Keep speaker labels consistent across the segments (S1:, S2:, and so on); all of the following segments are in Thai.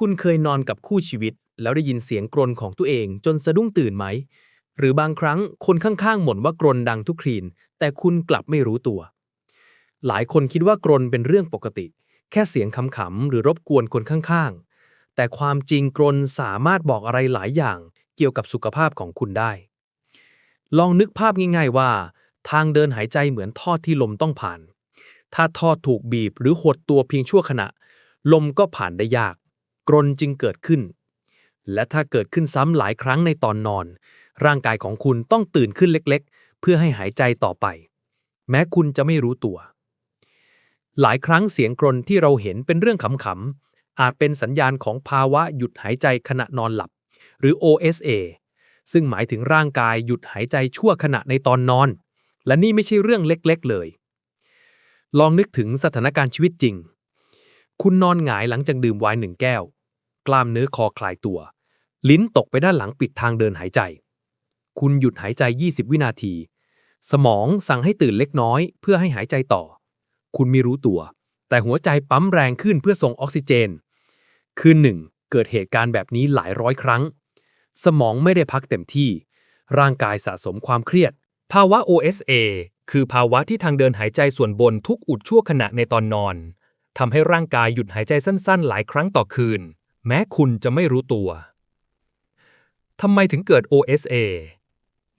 S1: คุณเคยนอนกับคู่ชีวิต แล้วได้ยินเสียงกรนของตัวเอง จนสะดุ้งตื่นไหม หรือบางครั้งคนข้างๆบ่นว่ากรนดังทุกครีน แต่คุณกลับไม่รู้ตัว หลายคนคิดว่ากรนเป็นเรื่องปกติ แค่เสียงขำๆหรือรบกวนคนข้างๆ แต่ความจริงกรนสามารถบอกอะไรหลายอย่าง เกี่ยวกับสุขภาพของคุณได้ ลองนึกภาพง่าย ๆว่า ทางเดินหายใจเหมือนท่อที่ลมต้องผ่าน ถ้าท่อถูกบีบหรือหดตัวเพียงชั่วขณะ ลมก็ผ่านได้ยาก กรนจึงเกิดขึ้น และถ้าเกิดขึ้นซ้ำหลายครั้งในตอนนอน ร่างกายของคุณต้องตื่นขึ้นเล็กๆ เพื่อให้หายใจต่อไป แม้คุณจะไม่รู้ตัว หลายครั้งเสียงกรนที่เราเห็นเป็นเรื่องขำๆอาจเป็นสัญญาณของภาวะหยุดหายใจขณะนอนหลับ หรือ OSA ซึ่งหมายถึงร่างกายหยุดหายใจชั่วขณะในตอนนอน และนี่ไม่ใช่เรื่องเล็กๆ เลย ลองนึกถึงสถานการณ์ชีวิตจริง คุณนอนหงายหลังจากดื่มไวน์หนึ่งแก้ว กล้ามเนื้อคอคลายตัว ลิ้นตกไปด้านหลังปิดทางเดินหายใจ คุณหยุดหายใจ 20 วินาที สมองสั่งให้ตื่นเล็กน้อย เพื่อให้หายใจต่อ คุณไม่รู้ตัว แต่หัวใจปั๊มแรงขึ้นเพื่อส่งออกซิเจน คืนหนึ่งเกิดเหตุการณ์แบบนี้หลายร้อยครั้ง สมองไม่ได้พักเต็มที่ ร่างกายสะสมความเครียด
S2: ภาวะ OSA คือภาวะที่ทางเดินหายใจส่วนบนทุกอุดชั่วขณะในตอนนอนทำให้ร่างกายหยุดหายใจสั้นๆ หลายครั้งต่อคืน แม้คุณจะไม่รู้ตัว ทำไมถึงเกิด OSA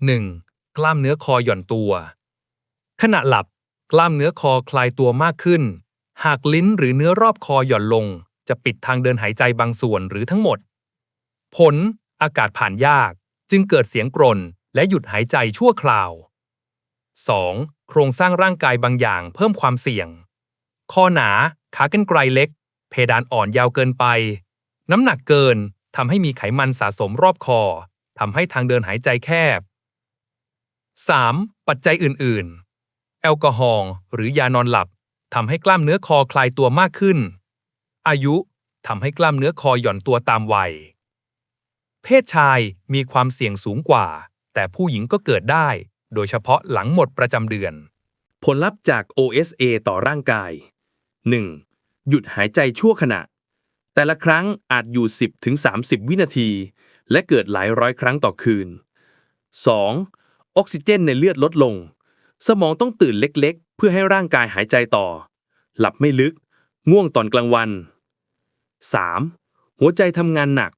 S2: 1. กล้ามเนื้อคอหย่อนตัว ขณะหลับ กล้ามเนื้อคอคลายตัวมากขึ้น หากลิ้นหรือเนื้อรอบคอหย่อนลง จะปิดทางเดินหายใจบางส่วนหรือทั้งหมด ผล อากาศผ่านยาก จึงเกิดเสียงกรนและหยุดหายใจชั่วคราว 2. โครงสร้างร่างกายบางอย่างเพิ่มความเสี่ยงคอหนา ขากรรไกรเล็ก เพดานอ่อนยาวเกินไป น้ำหนักเกินทำให้มีไขมันสะสมรอบคอทำให้ทางเดินหายใจแคบ 3. ปัจจัยอื่น ๆ แอลกอฮอล์หรือยานอนหลับทำให้กล้ามเนื้อคอคลายตัวมากขึ้น อายุทำให้กล้ามเนื้อคอหย่อนตัวตามวัย เพศชายมีความเสี่ยงสูงกว่า แต่ผู้หญิงก็เกิดได้ โดยเฉพาะหลังหมดประจำเดือน
S1: ผลลัพธ์จาก OSA ต่อร่างกาย 1. หยุดหายใจชั่วขณะ แต่ละครั้งอาจอยู่ 10-30 วินาที และเกิดหลายร้อยครั้งต่อคืน 2. ออกซิเจนในเลือดลดลง สมองต้องตื่นเล็กๆ เพื่อให้ร่างกายหายใจต่อ หลับไม่ลึก ง่วงตอนกลางวัน 3. หัวใจทำงานหนัก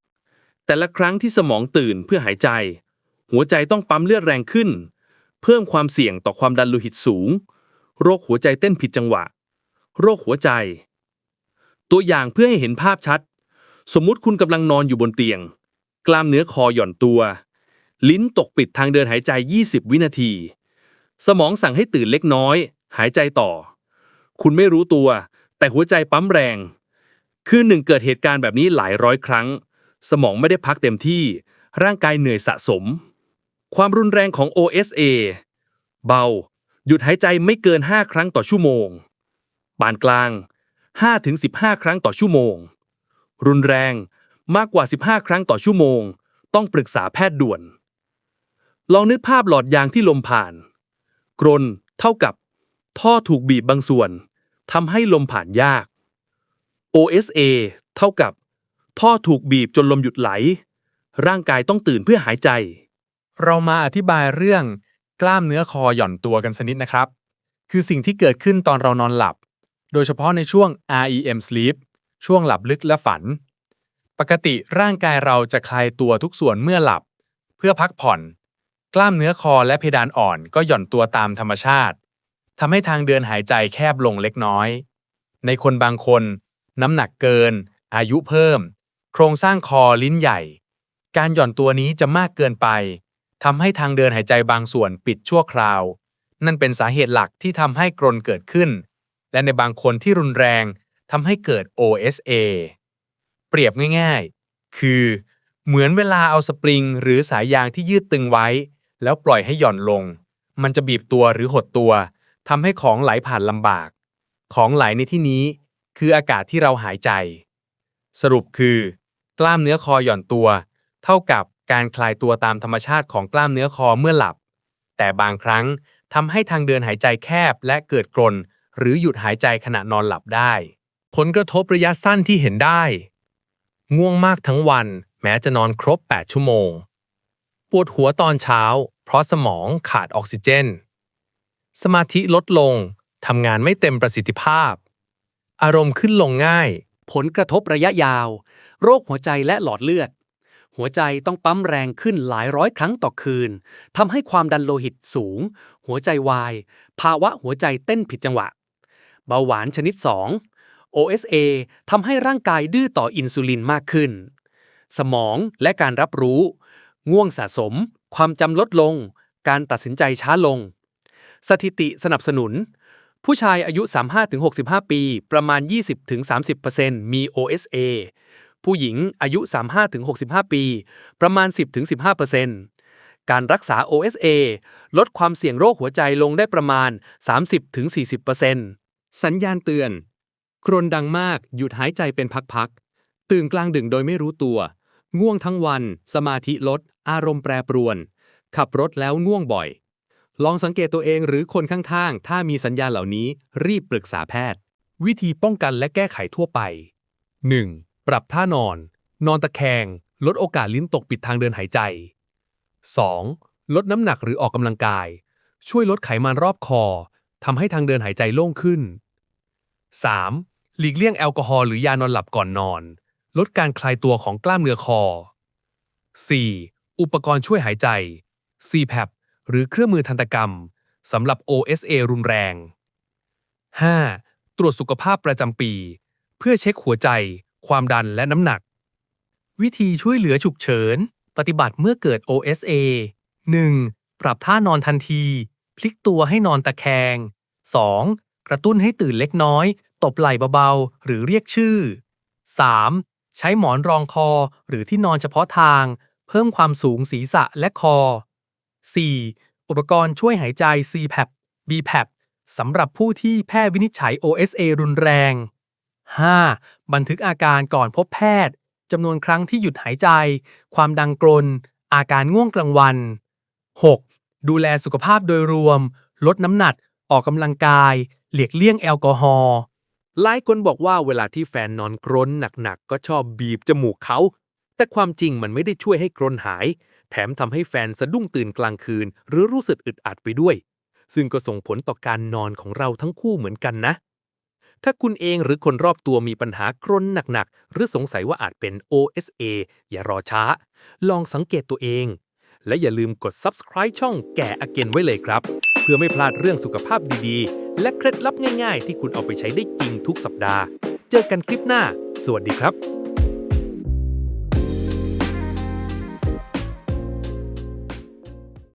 S1: แต่ละครั้งที่สมองตื่นเพื่อหายใจ หัวใจต้องปั๊มเลือดแรงขึ้น เพิ่มความเสี่ยงต่อความดันโลหิตสูง โรคหัวใจเต้นผิดจังหวะ โรคหัวใจ ตัวอย่างเพื่อให้เห็นภาพชัด สมมุติคุณกำลังนอนอยู่บนเตียง กล้ามเนื้อคอหย่อนตัว ลิ้นตกปิดทางเดินหายใจ 20 วินาที สมองสั่งให้ตื่นเล็กน้อย หายใจต่อ คุณไม่รู้ตัว แต่หัวใจปั๊มแรง คืนหนึ่งเกิดเหตุการณ์แบบนี้หลายร้อยครั้ง สมองไม่ได้พักเต็มที่ ร่างกายเหนื่อยสะสม ความรุนแรงของ OSA เบา หยุดหายใจไม่เกิน 5 ครั้งต่อชั่วโมงปานกลาง 5-15 ครั้งต่อชั่วโมง รุนแรงมากกว่า 15 ครั้งต่อชั่วโมง ต้องปรึกษาแพทย์ด่วน ลองนึกภาพหลอดยางที่ลมผ่าน กรนเท่ากับ ท่อถูกบีบบางส่วนทำให้ลมผ่านยาก OSA เท่ากับ ท่อถูกบีบจนลมหยุดไหล ร่างกายต้องตื่นเพื่อหายใจ
S3: เรามาอธิบายเรื่อง กล้ามเนื้อคอหย่อนตัวกันสกนิดนะครับ คือสิ่งที่เกิดขึ้นตอนเรานอนหลับ โดยเฉพาะในช่วง REM sleep ช่วงหลับลึกและฝัน ปกติร่างกายเราจะคลายตัวทุกส่วนเมื่อหลับ เพื่อพักผ่อน กล้ามเนื้อคอและเพดานอ่อนก็หย่อนตัวตามธรรมชาติทำให้ทางเดินหายใจแคบลงเล็กน้อย ในคนบางคน น้ำหนักเกิน อายุเพิ่ม โครงสร้างคอลิ้นใหญ่ การหย่อนตัวนี้จะมากเกินไปทำให้ทางเดินหายใจบางส่วนปิดชั่วคราว นั่นเป็นสาเหตุหลักที่ทำให้กรนเกิดขึ้น และในบางคนที่รุนแรงทำให้เกิด OSA เปรียบง่ายๆ คือ เหมือนเวลาเอาสปริง หรือสายยางที่ยืดตึงไว้ แล้วปล่อยให้หย่อนลง มันจะบีบตัวหรือหดตัวทำให้ของไหลผ่านลำบาก ของไหลในที่นี้ คืออากาศที่เราหายใจ สรุปคือ กล้ามเนื้อคอหย่อนตัว เท่ากับการคลายตัวตามธรรมชาติของกล้ามเนื้อคอเมื่อหลับ แต่บางครั้งทำให้ทางเดินหายใจแคบและเกิดกรน หรือหยุดหายใจขณะนอนหลับได้
S2: ผลกระทบระยะสั้นที่เห็นได้ ง่วงมากทั้งวัน แม้จะนอนครบ 8 ชั่วโมง ปวดหัวตอนเช้า เพราะสมองขาดออกซิเจน สมาธิลดลงทำงานไม่เต็มประสิทธิภาพ อารมณ์ขึ้นลงง่าย
S4: ผลกระทบระยะยาว โรคหัวใจและหลอดเลือด หัวใจต้องปั๊มแรงขึ้นหลายร้อยครั้งต่อคืนทำให้ความดันโลหิตสูง หัวใจวาย ภาวะหัวใจเต้นผิดจังหวะ เบาหวานชนิด 2 OSA ทำให้ร่างกายดื้อต่ออินซูลินมากขึ้น สมองและการรับรู้ ง่วงสะสม ความจำลดลง การตัดสินใจช้าลง สถิติสนับสนุน ผู้ชายอายุ 35-65 ปี ประมาณ 20-30%มี OSA ผู้หญิงอายุ 35-65 ปี ประมาณ 10-15%การรักษา OSA ลดความเสี่ยงโรคหัวใจลงได้ประมาณ 30-40% สัญญาณเตือน ครนดังมาก หยุดหายใจเป็นพักๆ ตื่นกลางดึกโดยไม่รู้ตัว ง่วงทั้งวัน สมาธิลด อารมณ์แปรปรวน ขับรถแล้วง่วงบ่อย ลองสังเกตตัวเองหรือคนข้างๆ ถ้ามีสัญญาณเหล่านี้รีบปรึกษาแพทย์
S2: วิธีป้องกันและแก้ไขทั่วไป 1. ปรับท่านอน นอนตะแคง ลดโอกาสลิ้นตกปิดทางเดินหายใจ 2. ลดน้ำหนักหรือออกกำลังกาย ช่วยลดไขมันรอบคอทำให้ทางเดินหายใจโล่งขึ้น 3. หลีกเลี่ยงแอลกอฮอล์หรือยานอนหลับก่อนนอน ลดการคลายตัวของกล้ามเนื้อคอ 4. อุปกรณ์ช่วยหายใจ CPAP หรือเครื่องมือทันตกรรมสำหรับ OSA รุนแรง 5. ตรวจสุขภาพประจำปี เพื่อเช็คหัวใจ ความดันและน้ำหนัก วิธีช่วยเหลือฉุกเฉิน ปฏิบัติเมื่อเกิด OSA 1. ปรับท่านอนทันที พลิกตัวให้นอนตะแคง 2. กระตุ้นให้ตื่นเล็กน้อย ตบไหล่เบาๆ หรือเรียกชื่อ 3. ใช้หมอนรองคอหรือที่นอนเฉพาะทาง เพิ่มความสูงศีรษะและคอ 4. อุปกรณ์ช่วยหายใจ CPAP BPAP สำหรับผู้ที่แพทย์วินิจฉัย OSA รุนแรง 5. บันทึกอาการก่อนพบแพทย์จำนวนครั้งที่หยุดหายใจ ความดังกรน อาการง่วงกลางวัน 6. ดูแลสุขภาพโดยรวม ลดน้ำหนัก ออกกำลังกาย หลีกเลี่ยงแอลกอฮอล์
S1: หลายคนบอกว่าเวลาที่แฟนนอนกรนหนักๆ ก็ชอบบีบจมูกเขา แต่ความจริงมันไม่ได้ช่วยให้กรนหาย แถมทำให้แฟนสะดุ้งตื่นกลางคืน หรือรู้สึกอึดอัดไปด้วย ซึ่งก็ส่งผลต่อการนอนของเราทั้งคู่เหมือนกันนะ ถ้าคุณเองหรือคนรอบตัวมีปัญหากรนหนักๆ หรือสงสัยว่าอาจเป็น OSA อย่ารอช้า ลองสังเกตตัวเอง และอย่าลืมกด subscribe ช่องแก่อเกนไว้เลยครับ เพื่อไม่พลาดเรื่องสุขภาพดีๆ และเคล็ดลับง่ายๆ ที่คุณเอาไปใช้ได้จริงทุกสัปดาห์ เจอกันคลิปหน้า สวัสดีครับ